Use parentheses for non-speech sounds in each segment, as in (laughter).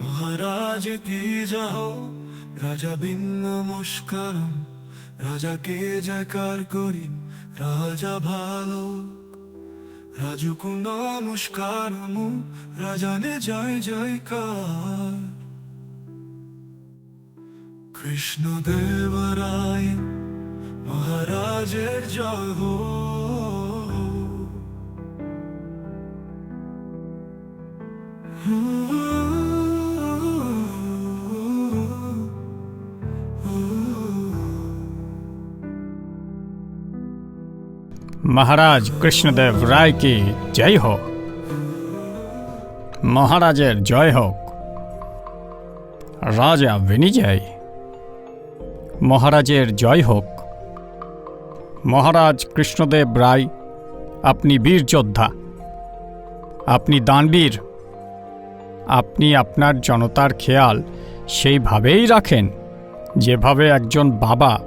মহারাজ কি যাও রাজা ভিন্ন মুস্কারম রাজাকে জয়কার করি রাজা ভালো রাজুকু নমস্কারম রাজানে জয় জয়কার কৃষ্ণ দেবরায় মহারাজের জয় হো মহারাজ কৃষ্ণদেব রায় কি জয় হোক। মহারাজের জয় হোক। রাজা বিনিজয়। মহারাজের জয় হোক। মহারাজ কৃষ্ণদেব রায়, আপনি বীর যোদ্ধা। আপনি দানবীর। আপনি আপনার জনতার খেয়াল সেইভাবেই রাখেন, যেভাবে একজন বাবা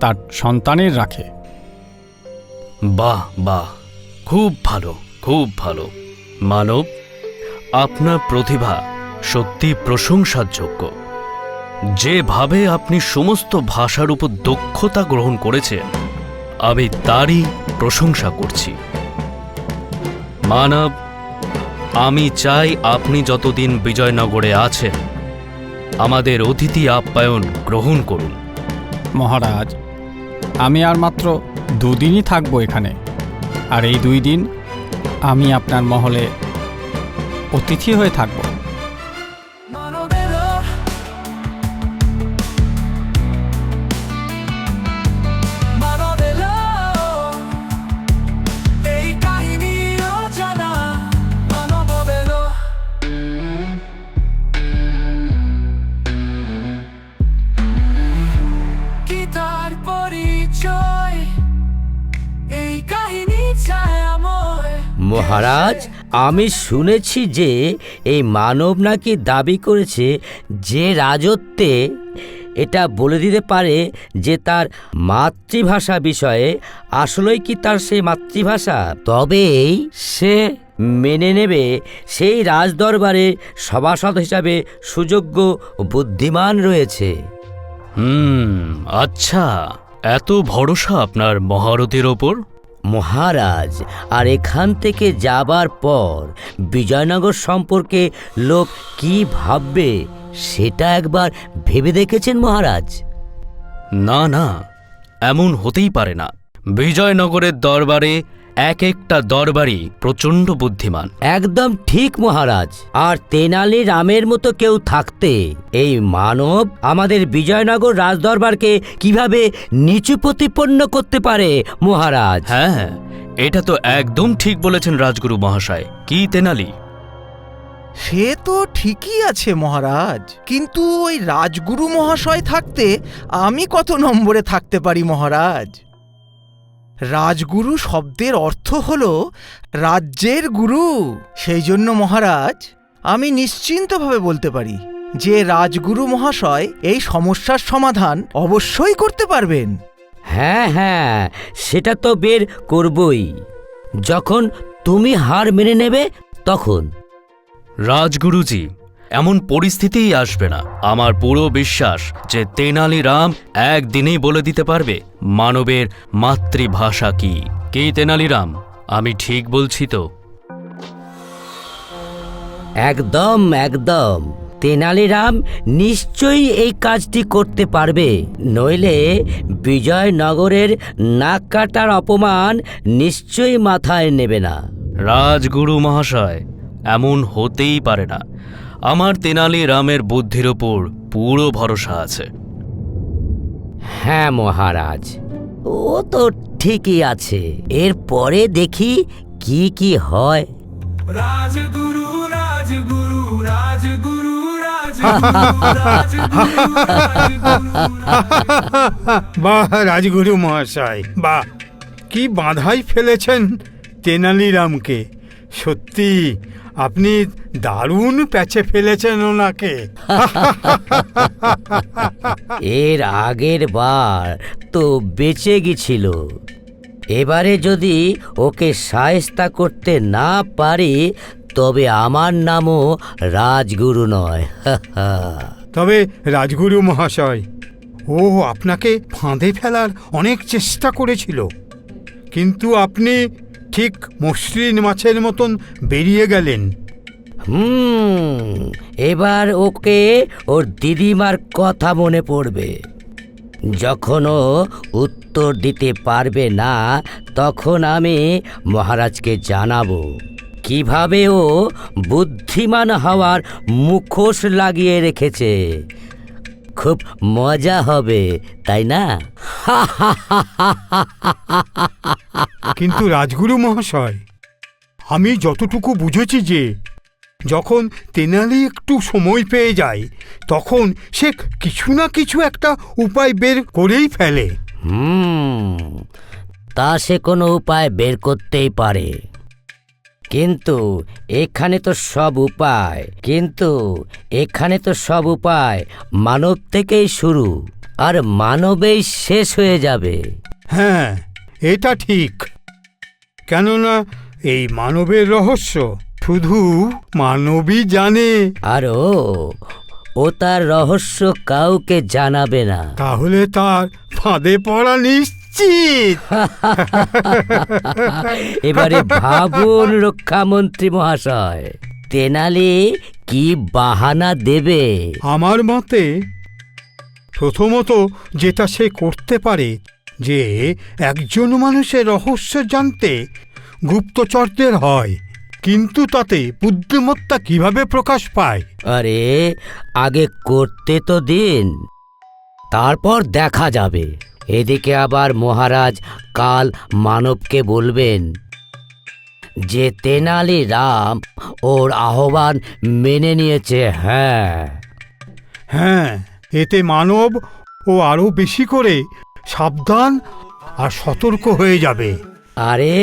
তার সন্তানের রাখে। বাহ বাহ। খুব ভালো খুব ভালো। মানব, আপনার প্রতিভা সত্যি প্রশংসার যোগ্য যেভাবে আপনি সমস্ত ভাষার উপর দক্ষতা গ্রহণ করেছেন, আমি তারই প্রশংসা করছি। মানব, আমি চাই আপনি যতদিন বিজয়নগরে আছেন, আমাদের অতিথি আপ্যায়ন গ্রহণ করুন। মহারাজ, আমি আর মাত্র দুদিনই থাকব এখানে। আর এই দুই দিন আমি আপনার মহলে অতিথি হয়ে থাকব। মহারাজ, আমি শুনেছি যে এই মানব নাকি দাবি করেছে যে রাজত্বে এটা বলে দিতে পারে যে তার মাতৃভাষা বিষয়ে আসলেই কি তার সেই মাতৃভাষা। তবেই সে মেনে নেবে সেই রাজদরবারে সভাসদ হিসাবে সুযোগ্য বুদ্ধিমান রয়েছে। হুম আচ্ছা এত ভরসা আপনার মহারথীর ওপর? মহারাজ, আর এখান থেকে যাবার পর বিজয়নগর সম্পর্কে লোক কি ভাববে, সেটা একবার ভেবে দেখেছেন মহারাজ? না না, এমন হতেই পারে না। বিজয়নগরের দরবারে এক একটা দরবারই প্রচণ্ড বুদ্ধিমান। একদম ঠিক মহারাজ। আর তেনালি রামের মতো কেউ থাকতে এই মানব আমাদের বিজয়নগর রাজদরবারকে কীভাবে নিচু প্রতিপন্ন করতে পারে মহারাজ? হ্যাঁ এটা তো একদম ঠিক বলেছেন রাজগুরু মহাশয়। কি তেনালি? সে তো ঠিকই আছে মহারাজ। কিন্তু ওই রাজগুরু মহাশয় থাকতে আমি কত নম্বরে থাকতে পারি মহারাজ? রাজগুরু শব্দের অর্থ হল রাজ্যের গুরু। সেই জন্য মহারাজ আমি নিশ্চিন্তভাবে বলতে পারি যে রাজগুরু মহাশয় এই সমস্যার সমাধান অবশ্যই করতে পারবেন। হ্যাঁ হ্যাঁ সেটা তো বের করবই। যখন তুমি হার মেনে নেবে তখন। রাজগুরুজি এমন পরিস্থিতিই আসবে না। আমার পুরো বিশ্বাস যে তেনালি রাম একদিনেই বলে দিতে পারবে মানবের মাতৃভাষা কি। কি তেনালি রাম? আমি ঠিক বলছি তো। একদম একদম। তেনালিরাম নিশ্চয়ই এই কাজটি করতে পারবে। নইলে বিজয়নগরের নাক কাটার অপমান নিশ্চয়ই মাথায় নেবে না। রাজগুরু মহাশয় এমন হতেই পারে না। আমার তেনালি রামের বুদ্ধির ওপর পুরো ভরসা আছে। হ্যাঁ মহারাজ। ও তো ঠিকই আছে। এরপরে দেখি কি কি হয়। রাজগুরু রাজগুরু রাজগুরু রাজগুরু রাজগুরু বাহ রাজগুরু মহাশয় বাহ। কি বাধাই ফেলেছেন তেনালিরামকে সত্যি আপনি দারুণ প্যাচে ফেলেছেন ওনাকে। এর আগের বার তো বেঁচে গেছিল। এবারে যদি ওকে সায়স্তা করতে না পারি তবে আমার নামও রাজগুরু নয়। (laughs) তবে রাজগুরু মহাশয় ও আপনাকে ফাঁদে ফেলার অনেক চেষ্টা করেছিল। কিন্তু আপনি ঠিক মসৃণ মাছের মতন বেরিয়ে গেলেন। হুম, এবার ওকে ওর দিদিমার কথা মনে পড়বে। যখন ও উত্তর দিতে পারবে না, তখন আমি মহারাজকে জানাব, কীভাবে ও বুদ্ধিমান হওয়ার মুখোশ লাগিয়ে রেখেছে। খুব মজা হবে তাই না? কিন্তু রাজগুরু মহাশয় আমি যতটুকু বুঝেছি যে যখন তেনালি একটু সময় পেয়ে যায় তখন সে কিছু না কিছু একটা উপায় বের করেই ফেলে। হুম তা সে কোনো উপায় বের করতেই পারে। কিন্তু এখানে তো সব উপায় কিন্তু এখানে তো সব উপায় মানব থেকেই শুরু আর মানবেই শেষ হয়ে যাবে। হ্যাঁ এটা ঠিক। কেননা এই মানবের রহস্য শুধু মানবই জানে। আর ও ও তার রহস্য কাউকে জানাবে না। তাহলে তার ফাঁদে পড়া নিশ্চিত! (laughs) এবারে ভাবুন রক্ষামন্ত্রী মহাশয় তেনালি কি বাহানা দেবে? আমার মতে প্রথমত যেটা সে করতে পারে যে একজন মানুষের রহস্য জানতে গুপ্তচরদের হয় কিন্তু তাতে বুদ্ধিমত্তা কীভাবে প্রকাশ পায়? আরে আগে করতে তো দিন তারপর দেখা যাবে। এদিকে আবার মহারাজ কাল মানবকে বলবেন যে তেনালি রাম ওর আহ্বান মেনে নিয়েছে হ্যাঁ হ্যাঁ এতে মানব ও আরও বেশি করে সাবধান আর সতর্ক হয়ে যাবে আরে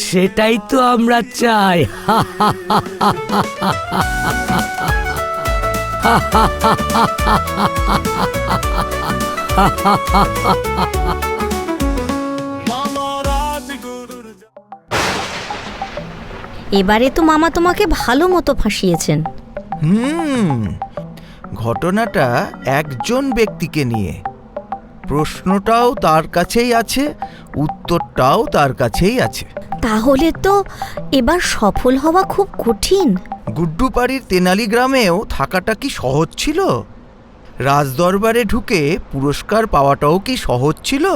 সেটাই তো আমরা চাই এবারে তো মামা তোমাকে ভালো মতো ফাঁসিয়েছেন। হুম ঘটনাটা একজন ব্যক্তিকে নিয়ে। প্রশ্নটাও তার কাছেই আছে উত্তরটাও তার কাছেই আছে। তাহলে তো এবার সফল হওয়া খুব কঠিন। গুড্ডুপাড়ির তেনালি গ্রামেও থাকাটা কি সহজ ছিল? রাজদরবারে ঢুকে পুরস্কার পাওয়াটাও কি সহজ ছিল?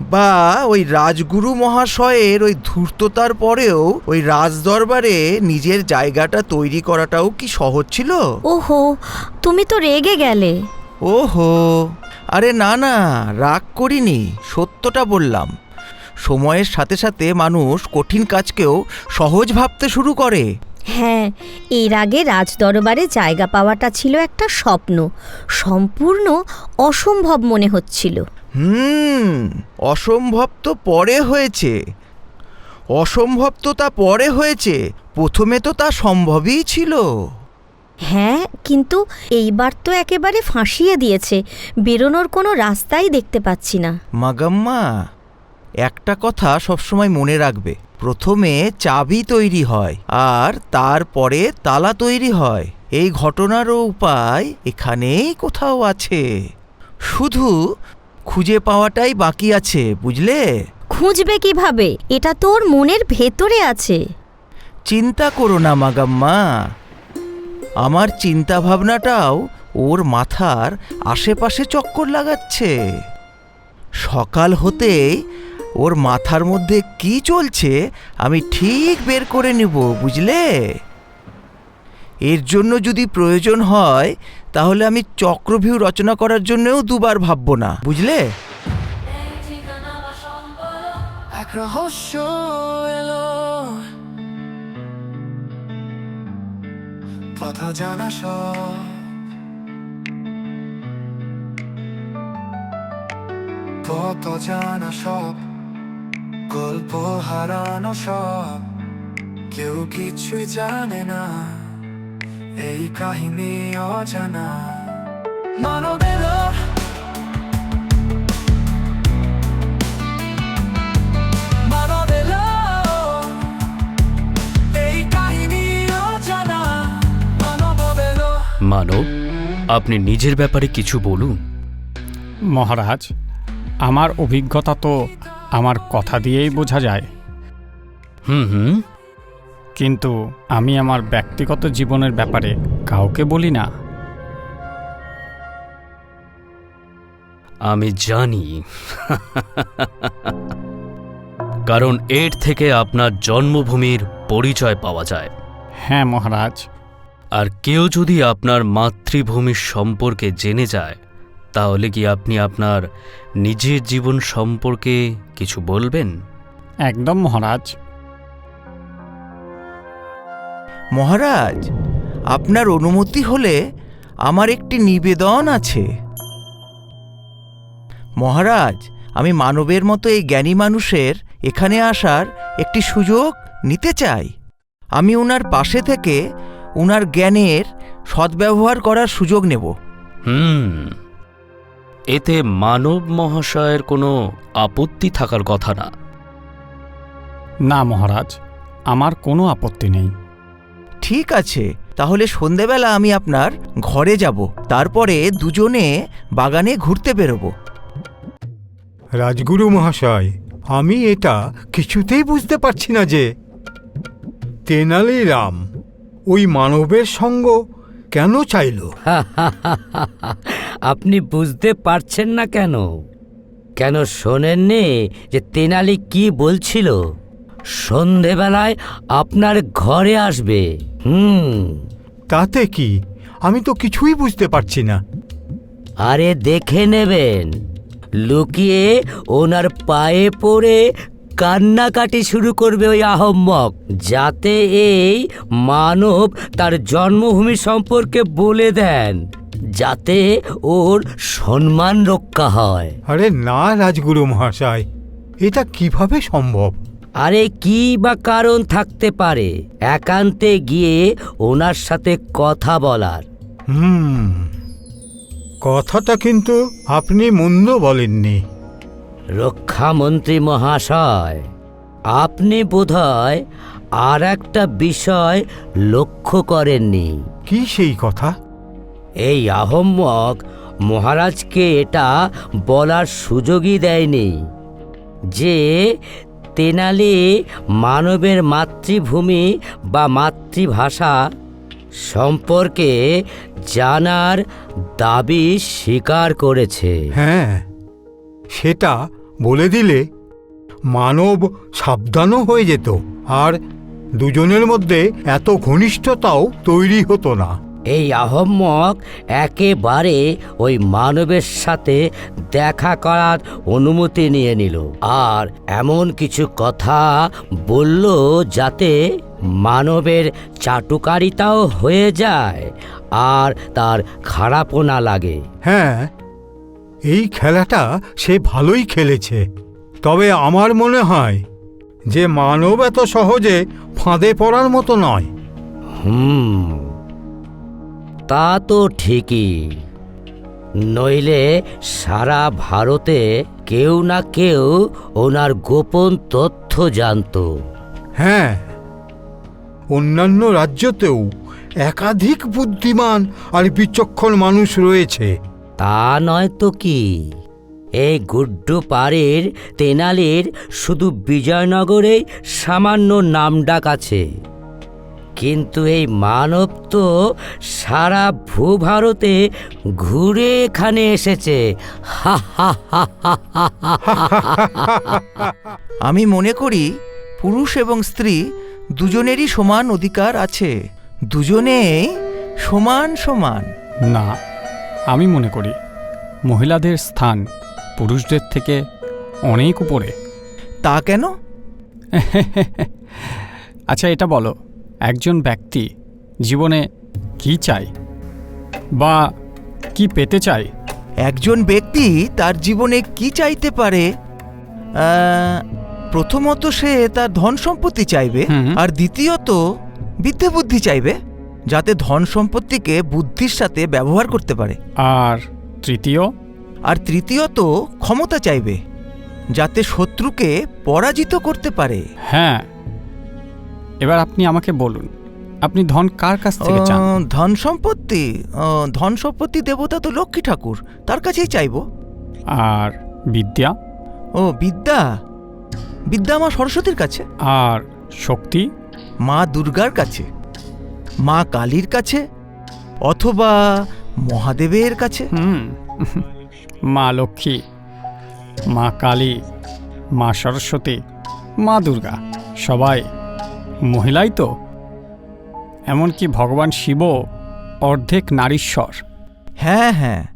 বা ওই রাজগুরু মহাশয়ের ওই ধূর্ততার পরেও ওই রাজদরবারে নিজের জায়গাটা তৈরি করাটাও কি সহজ ছিল? ওহো তুমি তো রেগে গেলে। ওহো আরে না না রাগ করিনি সত্যটা বললাম। সময়ের সাথে সাথে মানুষ কঠিন কাজকেও সহজ ভাবতে শুরু করে। হ্যাঁ এর আগে রাজদরবারে জায়গা পাওয়াটা ছিল একটা স্বপ্ন। সম্পূর্ণ অসম্ভব মনে হচ্ছিল। হুম অসম্ভব তো পরে হয়েছে। অসম্ভব তো তা পরে হয়েছে প্রথমে তো তা সম্ভবই ছিল। হ্যাঁ কিন্তু এইবার তো একেবারে ফাঁসিয়ে দিয়েছে বেরোনোর কোনো রাস্তাই দেখতে পাচ্ছি না। মাগাম্মা একটা কথা সবসময় মনে রাখবে। প্রথমে চাবি তৈরি হয় আর তারপরে তালা তৈরি হয়। এই ঘটনারও উপায় এখানেই কোথাও আছে। শুধু খুঁজে পাওয়াটাই বাকি আছে বুঝলে? খুঁজবে কীভাবে? এটা তোর মনের ভেতরে আছে। চিন্তা করো না মাগাম্মা। আমার চিন্তা ভাবনাটাও ওর মাথার আশেপাশে চক্কর লাগাচ্ছে। সকাল হতেই ওর মাথার মধ্যে কি চলছে আমি ঠিক বের করে নেব, বুঝলে? এর জন্য যদি প্রয়োজন হয়, তাহলে আমি চক্রভিউ রচনা করার জন্যও দুবার ভাববো না, বুঝলে? কত জানা সব। গল্প হারানো সব কেউ কিছুই জানে না। এই কাহিনী অজানা। মানবের মানব আপনি নিজের ব্যাপারে কিছু বলুন। মহারাজ আমার অভিজ্ঞতা তো আমার কথা দিয়েই বোঝা যায়। হুম হুম। কিন্তু আমি আমার ব্যক্তিগত জীবনের ব্যাপারে কাউকে বলি না। আমি জানি। কারণ এর থেকে আপনার জন্মভূমির পরিচয় পাওয়া যায়। হ্যাঁ মহারাজ। আর কেউ যদি আপনার মাতৃভূমির সম্পর্কে জেনে যায় তাহলে কি আপনি আপনার নিজের জীবন সম্পর্কে কিছু বলবেন? একদম মহারাজ। মহারাজ আপনার অনুমতি হলে আমার একটি নিবেদন আছে। মহারাজ আমি মানবের মতো এই জ্ঞানী মানুষের এখানে আসার একটি সুযোগ নিতে চাই। আমি ওনার পাশে থেকে ওনার জ্ঞানের সদ্ব্যবহার করার সুযোগ নেব। হুম। এতে মানব মহাশয়ের কোনো আপত্তি থাকার কথা না। না মহারাজ আমার কোনো আপত্তি নেই। ঠিক আছে তাহলে সন্ধেবেলা আমি আপনার ঘরে যাব তারপরে দুজনে বাগানে ঘুরতে বেরোবো। রাজগুরু মহাশয় আমি এটা কিছুতেই বুঝতে পারছি না যে তেনালি রাম ওই মানবের সঙ্গ কেন চাইল। (laughs) আপনি বুঝতে পারছেন না কেন? কেন শোনেননি যে তেনালি কি বলছিল? সন্ধেবেলায় আপনার ঘরে আসবে। হুম। তাতে কি? আমি তো কিছুই বুঝতে পারছি না। আরে দেখে নেবেন। লুকিয়ে ওনার পায়ে পড়ে কান্নাকাটি শুরু করবে ওই আহম্মক যাতে এই মানব তার জন্মভূমি সম্পর্কে বলে দেন। যাতে ওর সম্মান রক্ষা হয়। আরে না রাজগুরু মহাশয় এটা কীভাবে সম্ভব? আরে কি বা কারণ থাকতে পারে? একান্তে গিয়ে ওনার সাথে কথা বলার। হুম কথাটা কিন্তু আপনি মন্দ বলেননি। রক্ষামন্ত্রী মহাশয় আপনি বোধহয় আর একটা বিষয় লক্ষ্য করেননি। কি সেই কথা? এই আহম্মক মহারাজকে এটা বলার সুযোগই দেয়নি যে তেনালি মানবের মাতৃভূমি বা মাতৃভাষা সম্পর্কে জানার দাবি স্বীকার করেছে। হ্যাঁ সেটা বলে দিলে মানব সাবধানও হয়ে যেত, আর দুজনের মধ্যে এত ঘনিষ্ঠতাও তৈরি হতো না। এই আহম্মক একেবারে ওই মানবের সাথে দেখা করার অনুমতি নিয়ে নিল। আর এমন কিছু কথা বলল যাতে মানবের চাটুকারিতাও হয়ে যায় আর তার খারাপও না লাগে। হ্যাঁ এই খেলাটা সে ভালোই খেলেছে। তবে আমার মনে হয় যে মানব এত সহজে ফাঁদে পড়ার মতো নয়। হুম তা তো ঠিকই। নইলে সারা ভারতে কেউ না কেউ ওনার গোপন তথ্য জানতো। হ্যাঁ অন্যান্য রাজ্যতেও একাধিক বুদ্ধিমান আর বিচক্ষণ মানুষ রয়েছে। তা নয় তো কি? এই গুড্ডু পাড়ের তেনালির শুধু বিজয়নগরে সামান্য নামডাক আছে। কিন্তু এই মানব তো সারা ভূভারতে ঘুরে এখানে এসেছে হা হা হা হা হা হা আমি মনে করি পুরুষ এবং স্ত্রী দুজনেরই সমান অধিকার আছে দুজনেই সমান সমান না আমি মনে করি মহিলাদের স্থান পুরুষদের থেকে অনেক উপরে তা কেন আচ্ছা এটা বলো একজন ব্যক্তি জীবনে কি চায় বা কি পেতে চায়? একজন ব্যক্তি তার জীবনে কি চাইতে পারে? প্রথমত সে তার ধন সম্পত্তি চাইবে আর দ্বিতীয়ত বিদ্যে বুদ্ধি চাইবে যাতে ধন সম্পত্তিকে বুদ্ধির সাথে ব্যবহার করতে পারে। আর তৃতীয়? আর তৃতীয়ত ক্ষমতা চাইবে যাতে শত্রুকে পরাজিত করতে পারে। হ্যাঁ এবার আপনি আমাকে বলুন আপনি ধন কার কাছ থেকে চান? ধন সম্পত্তি ধন সম্পত্তি দেবতা তো লক্ষ্মী ঠাকুর তার কাছেই চাইব। আর বিদ্যা? ও বিদ্যা? বিদ্যা মা সরস্বতীর কাছে? আর শক্তি? মা দুর্গার কাছে মা কালীর কাছে অথবা মহাদেবের কাছে? হুম মা লক্ষ্মী মা কালী মা সরস্বতী মা দুর্গা সবাই মহিলাই তো? এমনকি ভগবান শিব অর্ধেক নারীশ্বর। হ্যাঁ হ্যাঁ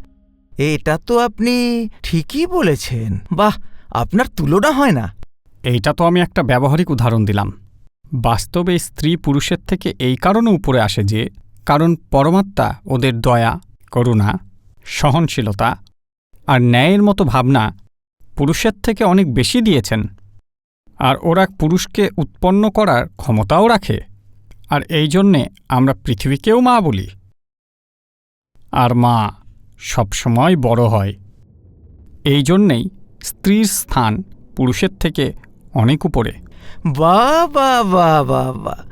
এটা তো আপনি ঠিকই বলেছেন। বাহ আপনার তুলনা হয় না। এইটা তো আমি একটা ব্যবহারিক উদাহরণ দিলাম। বাস্তবে স্ত্রী পুরুষের থেকে এই কারণে উপরে আসে যে কারণ পরমাত্মা ওদের দয়া করুণা সহনশীলতা আর ন্যায়ের মতো ভাবনা পুরুষের থেকে অনেক বেশি দিয়েছেন। আর ওরা পুরুষকে উৎপন্ন করার ক্ষমতাও রাখে। আর এই জন্যে আমরা পৃথিবীকেও মা বলি। আর মা সবসময় বড় হয়। এই জন্যেই স্ত্রীর স্থান পুরুষের থেকে অনেক উপরে। বাহ বাহ বাহ বাহ বাহ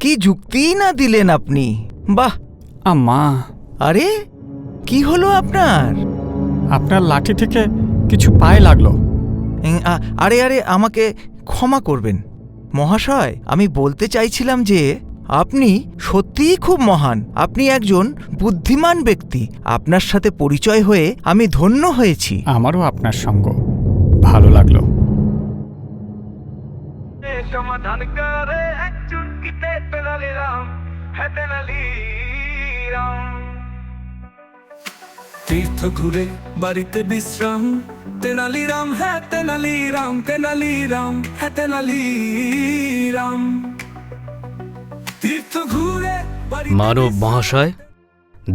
কি যুক্তিই না দিলেন আপনি? বাহ! আম্মা। আরে কি হলো আপনার? আপনার লাঠি থেকে কিছু পায়ে লাগল। আরে আরে আমাকে ক্ষমা করবেন। মহাশয় আমি বলতে চাইছিলাম যে আপনি সত্যিই খুব মহান। আপনি একজন বুদ্ধিমান ব্যক্তি। আপনার সাথে পরিচয় হয়ে আমি ধন্য হয়েছি। আমারও আপনার সঙ্গ। ভালো লাগল। সমাধান করে একজন কিতে তেনালি রাম রাম তীর্থ ঘুরে বাড়িতে বিশ্রাম। তেনালি রাম হ্যাঁ তেনালি রাম তেনালি রাম হ্যাঁ তেনালি রাম তীর্থ ঘুরে মানব মহাশয়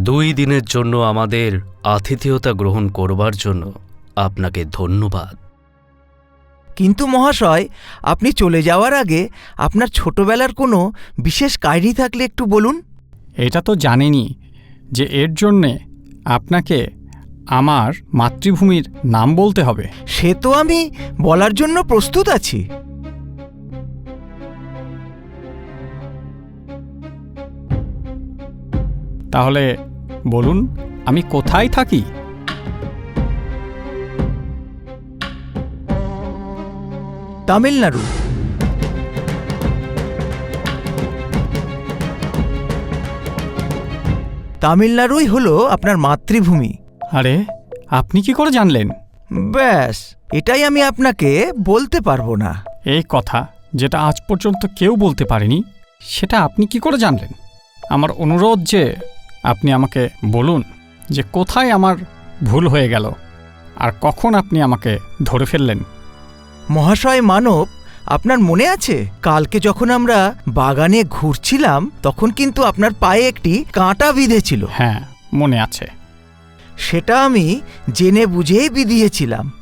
দুই দিনের জন্য আমাদের আতিথেয়তা গ্রহণ করবার জন্য আপনাকে ধন্যবাদ। কিন্তু মহাশয় আপনি চলে যাওয়ার আগে আপনার ছোটবেলার কোনো বিশেষ কাহিনী থাকলে একটু বলুন। এটা তো জানেনি যে এর জন্যে আপনাকে আমার মাতৃভূমির নাম বলতে হবে। সে তো আমি বলার জন্য প্রস্তুত আছি। তাহলে বলুন আমি কোথায় থাকি? তামিলনাড়ু। তামিলনাড়ুই হলো আপনার মাতৃভূমি। আরে আপনি কি করে জানলেন? ব্যাস এটাই আমি আপনাকে বলতে পারব না। এই কথা যেটা আজ পর্যন্ত কেউ বলতে পারেনি সেটা আপনি কি করে জানলেন? আমার অনুরোধ যে আপনি আমাকে বলুন যে কোথায় আমার ভুল হয়ে গেল আর কখন আপনি আমাকে ধরে ফেললেন। মহাশয় মানব আপনার মনে আছে? কালকে যখন আমরা বাগানে ঘুরছিলাম তখন কিন্তু আপনার পায়ে একটি কাঁটা বিঁধেছিল। হ্যাঁ মনে আছে। সেটা আমি জেনে বুঝেই বিধিয়েছিলাম।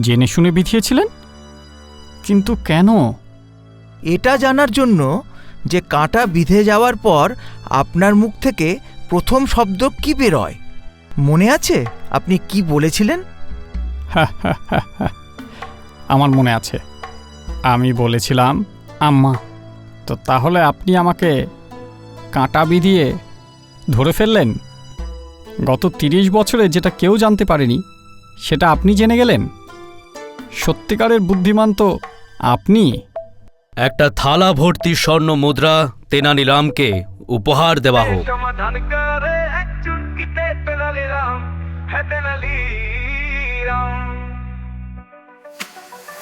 জেনে শুনে বিধিয়েছিলেন? কিন্তু কেন? এটা জানার জন্য যে কাঁটা বিঁধে যাওয়ার পর আপনার মুখ থেকে প্রথম শব্দ কি বেরোয়? মনে আছে? আপনি কি বলেছিলেন? আমার মনে আছে। আমি বলেছিলাম আম্মা তো তাহলে আপনি আমাকে কাঁটা বিধিয়ে ধরে ফেললেন? গত তিরিশ বছরে যেটা কেউ জানতে পারেনি সেটা আপনি জেনে গেলেন? সত্যিকারের বুদ্ধিমান তো আপনি। একটা থালা ভর্তি স্বর্ণ মুদ্রা তেনালিরামকে উপহার দেওয়া হোক। সমাধান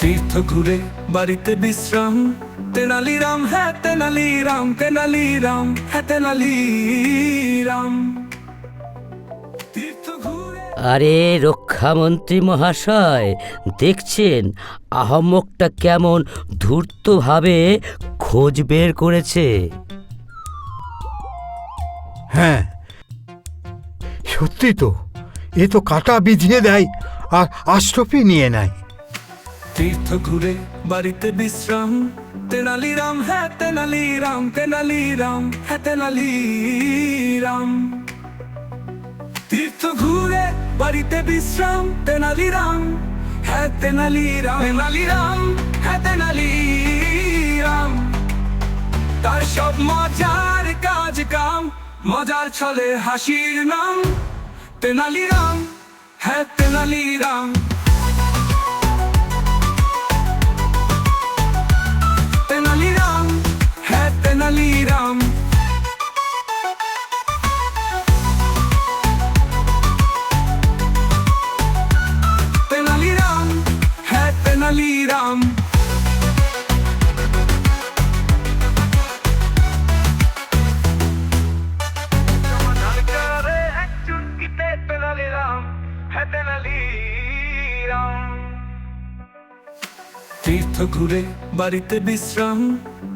তীর্থ ঘুরে বাড়িতে বিশ্রাম। তেনালি রাম হ্যাঁ তেনালি রাম তেনালি রাম হ্যাঁ তেনালি রাম তীর্থ আরে রক্ষামন্ত্রী মহাশয় দেখছেন? আহম্মকটা কেমন ধূর্তভাবে খোঁজ বের করেছে। হ্যাঁ সত্যি তো। এ তো কাটা বিধিয়ে দেয় আর আশ্রফি নিয়ে নেয়। তীর্থ ঘুরে বাড়িতে বিশ্রাম। তেনালি রাম হ্যাঁ তেনালি রাম তেনালি রাম হ্যাঁ তেনালি রাম তীর্থ ঘুরে বাড়িতে বিশ্রাম তেনালি রাম হ্যাঁ তেনালি রাম তেনালি রাম হ্যাঁ তেনালি রাম তার সব মজা মজার ছলে হাসির নাম। তেনালি রাম হ্যাঁ তেনালি ঘুরে বাড়িতে বিশ্রাম।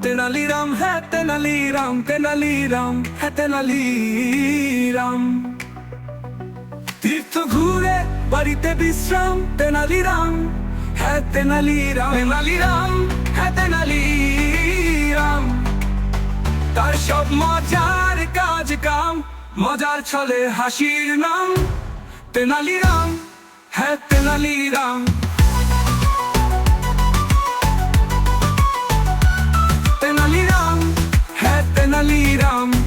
তেনালি রাম হ্যাঁ তেনালি রাম তেনালি রাম হ্যাঁ তেনালি রাম। তীর্থ ঘুরে বাড়িতে বিশ্রাম, তেনালি রাম হ্যাঁ তেনালি রাম। তেনালি রাম হ্যাঁ তেনালি রাম। তার সব মজার কাজ কাম, মজার ছলে হাসির নাম। তেনালি রাম হ্যাঁ Tenali Ram. Hep ben Ali'ram, hep